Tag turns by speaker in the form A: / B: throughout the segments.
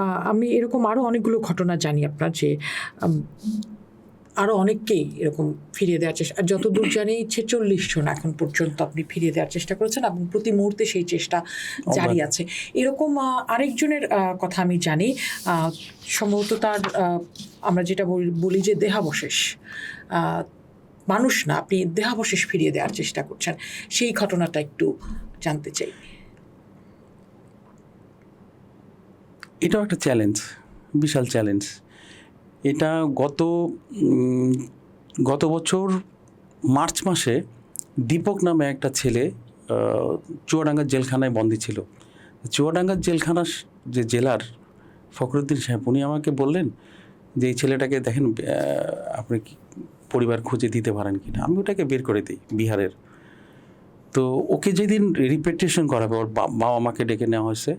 A: আমি এরকম আরও অনেকগুলো ঘটনা জানি আপনার যে আরও অনেককেই এরকম ফিরিয়ে দেওয়ার চেষ্টা আর যতদূর জানি ছেচল্লিশ জন এখন পর্যন্ত আপনি ফিরিয়ে দেওয়ার চেষ্টা করেছেন এবং প্রতি মুহূর্তে সেই চেষ্টা জারি আছে। এরকম আরেকজনের কথা আমি জানি সম্ভবত তার আমরা যেটা বল- বলি যে দেহাবশেষ। মানুষ না আপনি দেহাবশেষ ফিরিয়ে দেওয়ার চেষ্টা করছেন। সেই ঘটনাটা একটু জানতে চাই।
B: এটাও একটা চ্যালেঞ্জ বিশাল চ্যালেঞ্জ এটা গত গত বছর মার্চ মাসে দীপক নামে একটা ছেলে চুয়াডাঙ্গার জেলখানায় বন্দী ছিল। চুয়াডাঙ্গার জেলখানা যে জেলার ফখরুদ্দিন সাহেব, উনি আমাকে বললেন যে, এই ছেলেটাকে দেখেন আপনি পরিবার খুঁজে দিতে পারেন কিনা? আমি ওটাকে বের করে দিই বিহারের। তো ওকে যেদিন রিপেটেশন করাবে, ওর বাবা মাকে ডেকে নেওয়া হয়েছে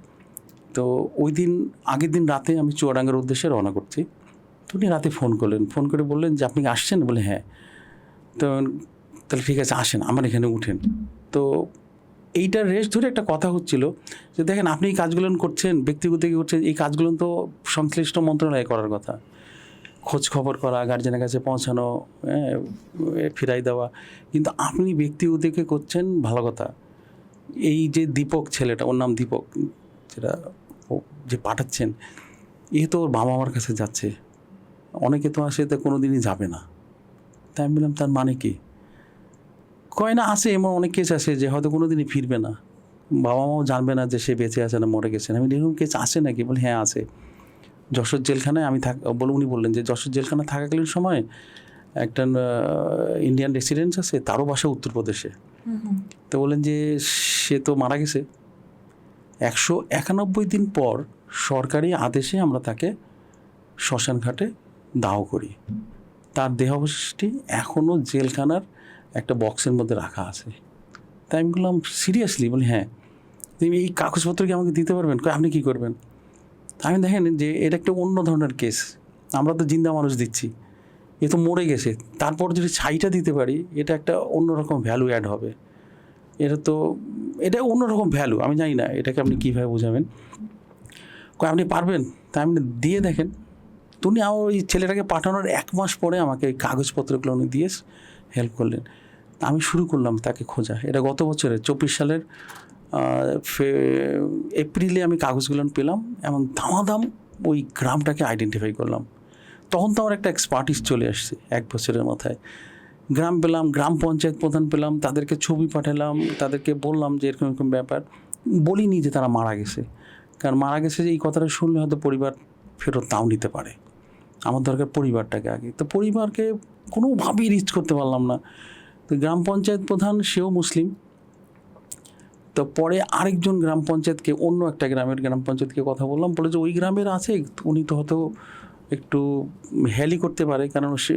B: তো ওই দিন আগের দিন রাতে আমি চুয়াডাঙ্গার উদ্দেশ্যে রওনা করছি। তো উনি রাতে ফোন করলেন। ফোন করে বললেন যে আপনি আসছেন? বলে হ্যাঁ। তো তাহলে ঠিক আছে আসেন আমার এখানে উঠেন। তো এইটার রেস ধরে একটা কথা হচ্ছিল যে দেখেন আপনি এই কাজগুলো করছেন ব্যক্তিগত করছেন এই কাজগুলো তো সংশ্লিষ্ট মন্ত্রণালয়ে করার কথা। খোঁজ খবর করা গার্জেনের কাছে পৌঁছানো হ্যাঁ, ফিরাই দেওয়া। কিন্তু আপনি ব্যক্তিগতকে করছেন? ভালো কথা। এই যে দীপক ছেলেটা ওর নাম দীপক যেটা যে পাঠাচ্ছেন এ তো ওর বাবা মার কাছে যাচ্ছে। অনেকে তো আসে তো কোনো দিনই যাবে না। তাই আমি বললাম তার মানে কি? কয় না আছে এমন অনেক কেস আসে যে হয়তো কোনো দিনই ফিরবে না। বাবা মাও জানবে না যে সে বেঁচে আছে না মরে গেছে। আমি এরকম কেস আছে নাকি? বলে হ্যাঁ আছে। যশোর জেলখানায় আমি থাক বলে উনি বললেন যে যশোর জেলখানা থাকাকালীন সময় একটা ইন্ডিয়ান রেসিডেন্স আছে তারও বাসা উত্তরপ্রদেশে। তো বললেন যে সে তো মারা গেছে। একশো একানব্বই দিন পর সরকারি আদেশে আমরা তাকে শ্মশান ঘাটে দাহ করি। তার দেহাবশেষটি এখনও জেলখানার একটা বক্সের মধ্যে রাখা আছে। তাই আমি বললাম, সিরিয়াসলি? বলি হ্যাঁ। তুমি এই কাগজপত্র কি আমাকে দিতে পারবেন? আপনি কী করবেন? আমি দেখেন যে এটা একটা অন্য ধরনের কেস। আমরা তো জিন্দা মানুষ দিচ্ছি। এ তো মরে গেছে। তারপর যদি ছাইটা দিতে পারি, এটা একটা অন্যরকম ভ্যালু অ্যাড হবে। এটা তো, এটা অন্যরকম ভ্যালু আমি জানি না, এটাকে আপনি কীভাবে বোঝাবেন? আপনি পারবেন? তাই আপনি দিয়ে দেখেন, তুমি আমার ওই ছেলেটাকে পাঠানোর এক মাস পরে আমাকে ওই কাগজপত্রগুলো উনি দিয়ে হেল্প করলেন। তা আমি শুরু করলাম তাকে খোঁজা। এটা গত বছরের, চব্বিশ সালের এপ্রিলে আমি কাগজগুলো পেলাম এবং দামাদাম ওই গ্রামটাকে আইডেন্টিফাই করলাম। তখন তো আমার একটা এক্সপার্টিস চলে আসছে এক বছরের মাথায়। গ্রাম পেলাম, গ্রাম পঞ্চায়েত প্রধান পেলাম, তাদেরকে ছবি পাঠালাম, তাদেরকে বললাম যে এরকম এরকম ব্যাপার। বলিনি যে তারা মারা গেছে। কারণ মারা গেছে যে এই কথাটা শুনলে হয়তো পরিবার ফেরত তাও নিতে পারে। আমার দরকার পরিবারটাকে আগে। তো পরিবারকে কোনোভাবেই রিচ করতে পারলাম না। তো গ্রাম পঞ্চায়েত প্রধান, সেও মুসলিম। তো পরে আরেকজন গ্রাম পঞ্চায়েতকে, অন্য একটা গ্রামের গ্রাম পঞ্চায়েতকে কথা বললাম। বলে যে ওই গ্রামের আছে, উনি তো হয়তো একটু হেলি করতে পারে, কারণ সে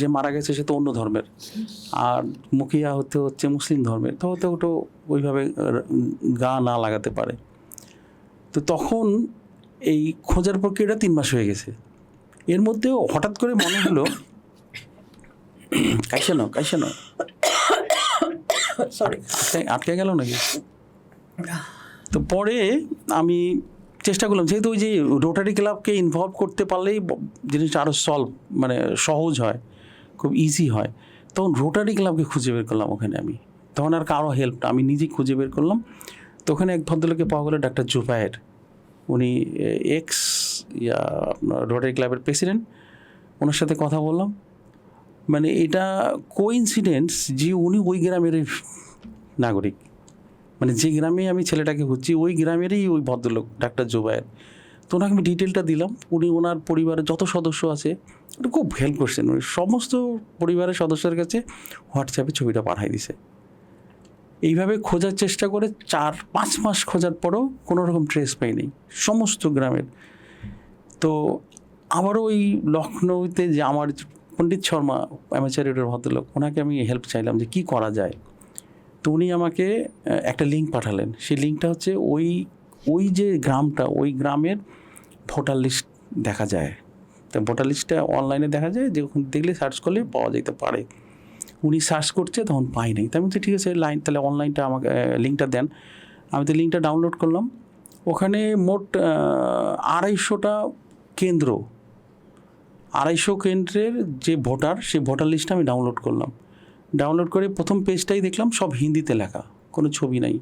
B: যে মারা গেছে সে তো অন্য ধর্মের। আর মুখিয়া হতে হচ্ছে মুসলিম ধর্মের, তো হয়তো ওটা ওইভাবে গা না লাগাতে পারে। তো তখন এই খোঁজার প্রক্রিয়াটা তিন মাস হয়ে গেছে। এর মধ্যেও হঠাৎ করে মনে হলো, কাইসে নাও কাইসে নাও
A: সরি
B: আটকে গেল নাকি? তো পরে আমি চেষ্টা করলাম। যেহেতু ওই যে রোটারি ক্লাবকে ইনভলভ করতে পারলেই জিনিসটা আরও সলভ মানে সহজ হয়, খুব ইজি হয়। তখন রোটারি ক্লাবকে খুঁজে বের করলাম ওখানে আমি। তখন আর কারও হেল্প আমি নিজেই খুঁজে বের করলাম। তো ওখানে এক ভদ্রলোককে পাওয়া গেলো ডাক্তার জুবায়ের উনি এক্স ইয়া, আপনার রোটারি ক্লাবের প্রেসিডেন্ট ওনার সাথে কথা বললাম। মানে এটা কোইন্সিডেন্স যে উনি ওই গ্রামেরই নাগরিক। মানে যে গ্রামে আমি ছেলেটাকে খুঁজছি, ওই গ্রামেরই ওই ভদ্রলোক, ডাক্তার জুবায়ের। তো ওনাকে আমি ডিটেলটা দিলাম। উনি ওনার পরিবারের যত সদস্য আছে, উনি খুব হেল্প করছেন। উনি সমস্ত পরিবারের সদস্যের কাছে হোয়াটসঅ্যাপে ছবিটা পাঠাই দিছে। এইভাবে খোঁজার চেষ্টা করে চার, পাঁচ মাস খোঁজার পরেও কোনো রকম ট্রেস পাইনি, সমস্ত গ্রামের। তো আবারও ওই লখনৌতে যে আমার পণ্ডিত শর্মা অ্যামাচারিটের ভদ্রলোক, ওনাকে আমি হেল্প চাইলাম যে কি করা যায়। তো উনি আমাকে একটা লিঙ্ক পাঠালেন। সেই লিঙ্কটা হচ্ছে ওই ওই যে গ্রামটা ওই গ্রামের ভোটার লিস্ট দেখা যায়। তো ভোটার লিস্টটা অনলাইনে দেখা যায় যে দেখলে সার্চ করলে পাওয়া যেতে পারে। উনি সার্চ করছে তখন পাই নাই। আমি বলছি, ঠিক আছে লাইন তাহলে অনলাইনটা আমাকে লিঙ্কটা দেন। আমি তো লিঙ্কটা ডাউনলোড করলাম। ওখানে মোট আড়াইশোটা কেন্দ্র। আড়াইশো কেন্দ্রের যে ভোটার সেই ভোটার লিস্টটা আমি ডাউনলোড করলাম। ডাউনলোড করে প্রথম পেজটাই দেখলাম, সব হিন্দিতে লেখা, কোনো ছবি নাই।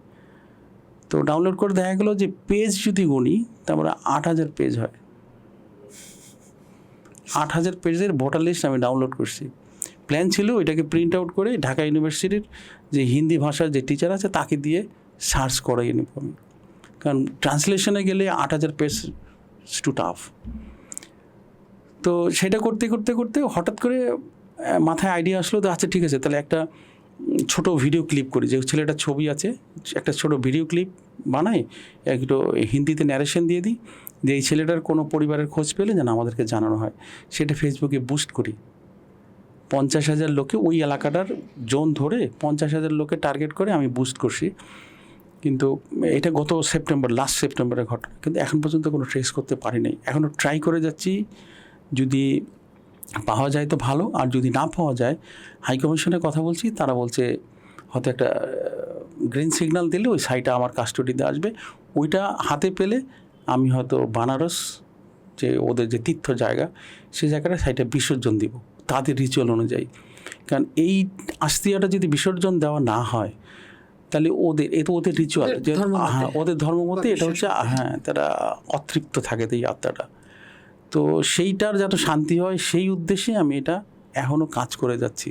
B: তো ডাউনলোড করে দেখা গেলো যে পেজ যদি গুনি তারপরে আট হাজার পেজ হয়। আট হাজার পেজের ভোটার লিস্ট আমি ডাউনলোড করছি। প্ল্যান ছিল ওইটাকে প্রিন্ট আউট করে ঢাকা ইউনিভার্সিটির যে হিন্দি ভাষার যে টিচার আছে, তাকে দিয়ে সার্চ করাই নিব আমি। কারণ ট্রান্সলেশনে গেলে আট হাজার পেজ টু টাফ তো সেটা করতে করতে করতে হঠাৎ করে মাথায় আইডিয়া আসলো তো আচ্ছা ঠিক আছে, তাহলে একটা ছোট ভিডিও ক্লিপ করি। যে ছেলেটার ছবি আছে, একটা ছোট ভিডিও ক্লিপ বানাই, একটু হিন্দিতে ন্যারেশন দিয়ে দিই যে এই ছেলেটার কোনো পরিবারের খোঁজ পেলে যেন আমাদেরকে জানানো হয়। সেটা ফেসবুকে বুস্ট করি। পঞ্চাশ হাজার লোকে ওই এলাকাটার জোন ধরে পঞ্চাশ হাজার লোকে টার্গেট করে আমি বুস্ট করছি। কিন্তু এটা গত সেপ্টেম্বর লাস্ট সেপ্টেম্বরের ঘটনা। কিন্তু এখন পর্যন্ত কোনো ট্রেস করতে পারি নাই এখনও ট্রাই করে যাচ্ছি, যদি পাওয়া যায় তো ভালো আর যদি না পাওয়া যায় হাই কমিশনের কথা বলছি তারা বলছে হয়তো একটা গ্রিন সিগন্যাল দিলে ওই সাইটটা আমার কাস্টডিতে আসবে। ওইটা হাতে পেলে আমি হয়তো বানারস যে ওদের যে তীর্থ জায়গা সেই জায়গাটা সাইটে বিসর্জন দিব তাদের রিচুয়াল অনুযায়ী। কারণ এই আস্তিয়াটা যদি বিসর্জন দেওয়া না হয় তাহলে ওদের এ তো ওদের রিচুয়াল যে। হ্যাঁ ওদের ধর্মমতে এটা হচ্ছে হ্যাঁ তারা অতৃপ্ত থাকে এই আত্মাটা। তো সেইটার যাতে শান্তি হয় সেই উদ্দেশ্যে আমি এটা এখনও কাজ করে যাচ্ছি।